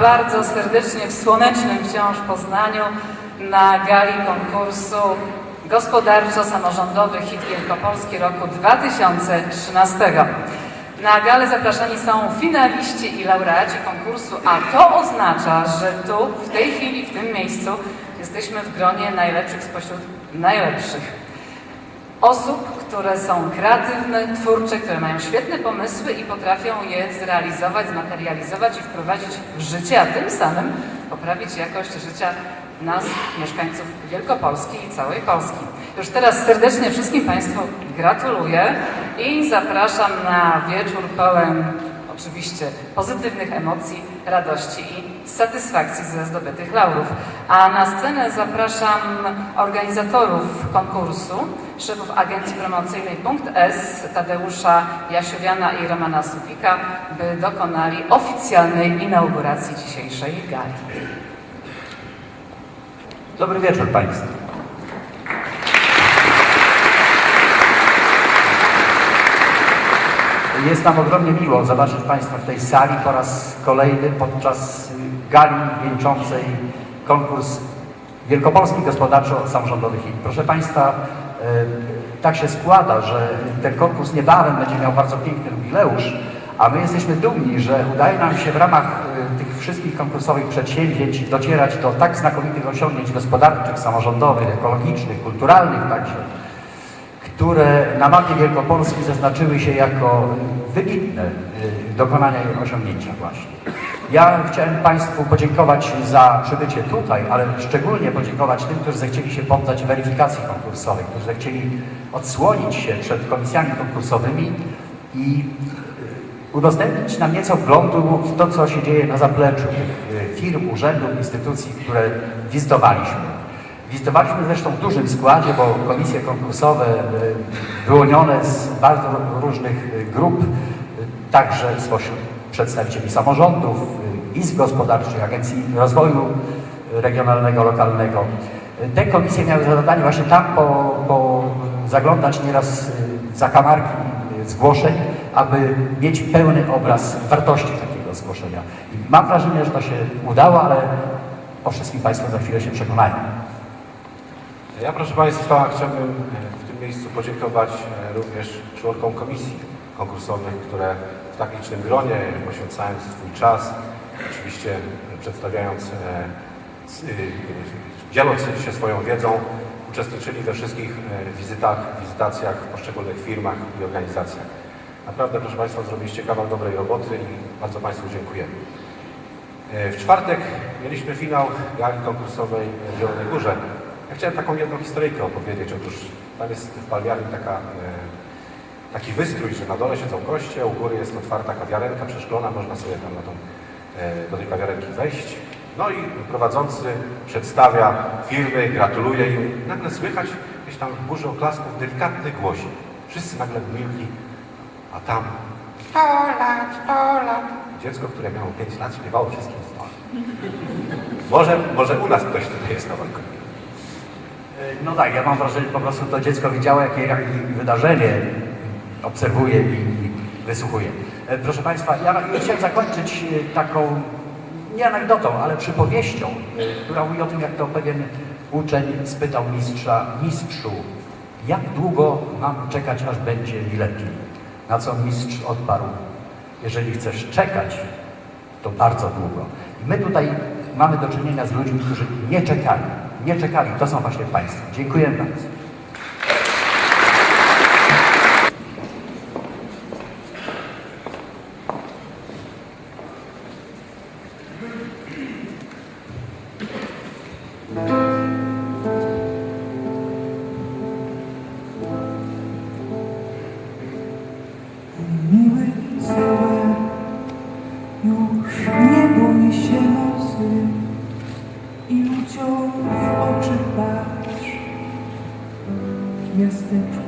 Bardzo serdecznie w słonecznym wciąż Poznaniu na gali konkursu gospodarczo-samorządowy Hit Wielkopolski roku 2013. Na galę zapraszani są finaliści i laureaci konkursu, a to oznacza, że tu, w tej chwili, w tym miejscu jesteśmy w gronie najlepszych spośród najlepszych. Osób, które są kreatywne, twórcze, które mają świetne pomysły i potrafią je zrealizować, zmaterializować i wprowadzić w życie, a tym samym poprawić jakość życia nas, mieszkańców Wielkopolski i całej Polski. Już teraz serdecznie wszystkim Państwu gratuluję i zapraszam na wieczór pełen oczywiście pozytywnych emocji, radości i satysfakcji ze zdobytych laurów. A na scenę zapraszam organizatorów konkursu, szefów agencji promocyjnej Punkt S, Tadeusza Jasiowiana i Romana Sufika, by dokonali oficjalnej inauguracji dzisiejszej gali. Dobry wieczór Państwu. Jest nam ogromnie miło zobaczyć Państwa w tej sali po raz kolejny podczas gali wieńczącej konkurs Wielkopolski Gospodarczo-Samorządowy HIT. Proszę Państwa, y, tak się składa, że ten konkurs niebawem będzie miał bardzo piękny jubileusz, a my jesteśmy dumni, że udaje nam się w ramach y, tych wszystkich konkursowych przedsięwzięć docierać do tak znakomitych osiągnięć gospodarczych, samorządowych, ekologicznych, kulturalnych także, które na mapie Wielkopolski zaznaczyły się jako wybitne y, dokonania i osiągnięcia właśnie. Ja chciałem Państwu podziękować za przybycie tutaj, ale szczególnie podziękować tym, którzy zechcieli się poddać weryfikacji konkursowej, którzy zechcieli odsłonić się przed komisjami konkursowymi i y, udostępnić nam nieco wglądu w to, co się dzieje na zapleczu tych y, firm, urzędów, instytucji, które wizytowaliśmy. Wizytowaliśmy zresztą w dużym składzie, bo komisje konkursowe y, wyłonione z bardzo różnych y, grup, y, także spośród przedstawicieli samorządów, izb gospodarczych, agencji rozwoju regionalnego, lokalnego. Te komisje miały za zadanie właśnie tam po, po zaglądać nieraz za kamarki zgłoszeń, aby mieć pełny obraz wartości takiego zgłoszenia. I mam wrażenie, że to się udało, ale o wszystkim Państwo za chwilę się przekonają. Ja, proszę Państwa, chciałbym e, w tym miejscu podziękować e, również członkom komisji konkursowych, które w tak licznym gronie, poświęcając swój czas, oczywiście przedstawiając, e, s- y, dzieląc się swoją wiedzą, uczestniczyli we wszystkich wizytach, wizytacjach w poszczególnych firmach i organizacjach. Naprawdę, proszę Państwa, zrobiliście kawał dobrej roboty i bardzo Państwu dziękujemy. W czwartek mieliśmy finał gali konkursowej w Zielonej Górze. Ja chciałem taką jedną historyjkę opowiedzieć. Otóż tam jest w Palmiarni taka, e, taki wystrój, że na dole siedzą goście, u góry jest otwarta kawiarenka przeszklona, można sobie tam na tą, e, do tej kawiarenki wejść. No i prowadzący przedstawia firmy, gratuluje im. Nagle słychać gdzieś tam w górze oklasków delikatny głosik. Wszyscy nagle milkli, a tam 100 lat, 100 lat. Dziecko, które miało 5 lat, śpiewało wszystkim 100 lat. Może, może u nas ktoś tutaj jest na balkonie. No tak, ja mam wrażenie, że po prostu to dziecko widziało, jakie, wydarzenie obserwuje i wysłuchuje. E, Proszę Państwa, ja chciałem zakończyć e, taką, nie anegdotą, ale przypowieścią, e, która mówi o tym, jak to pewien uczeń spytał mistrza, mistrzu, jak długo mam czekać, aż będzie mi lepiej? Na co mistrz odparł, jeżeli chcesz czekać, to bardzo długo. I my tutaj mamy do czynienia z ludźmi, którzy nie czekali. Nie czekali. To są właśnie Państwo. Dziękujemy bardzo. W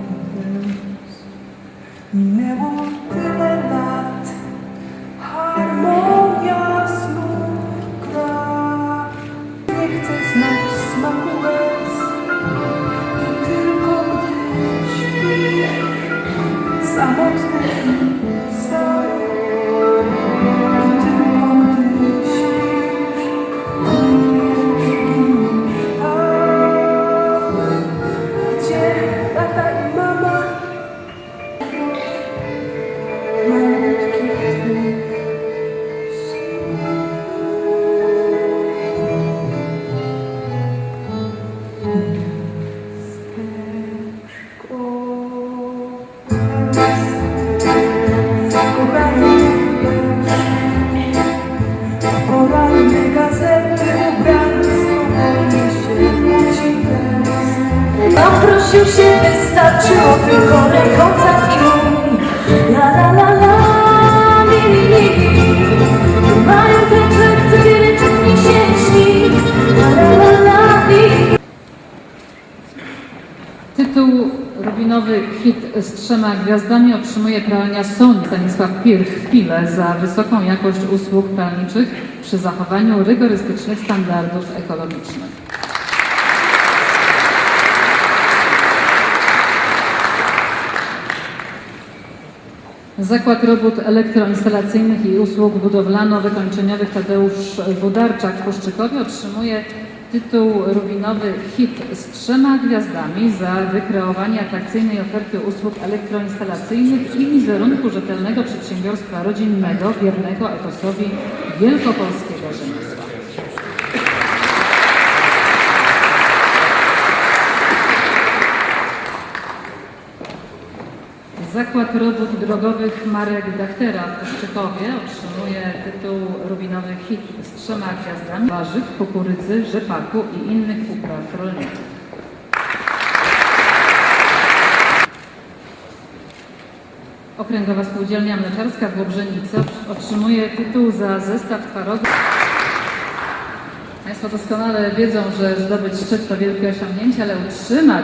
się, wystarczyło tylko rękoczek i mój La la la la, mi mi mi. Mają ten czerwcy wieleczek miesięcznik La la la la, mi. Tytuł Rubinowy hit z trzema gwiazdami otrzymuje pralnia Sony Stanisław Pirch w Pile za wysoką jakość usług pralniczych przy zachowaniu rygorystycznych standardów ekologicznych. Zakład Robót Elektroinstalacyjnych i Usług Budowlano-Wykończeniowych Tadeusz Wudarczak w Puszczykowie otrzymuje tytuł Rubinowy Hit z trzema gwiazdami za wykreowanie atrakcyjnej oferty usług elektroinstalacyjnych i wizerunku rzetelnego przedsiębiorstwa rodzinnego wiernego etosowi wielkopolskiego rzemiosła. Zakład Robót Drogowych Marek Dachtera w Puszczykowie otrzymuje tytuł Rubinowy Hit z trzema gwiazdami warzyw, kukurydzy, rzepaku i innych upraw rolniczych. Okręgowa Spółdzielnia Mleczarska w Łobrzenicy otrzymuje tytuł za zestaw twarogu. Państwo doskonale wiedzą, że zdobyć szczyt to wielkie osiągnięcie, ale utrzymać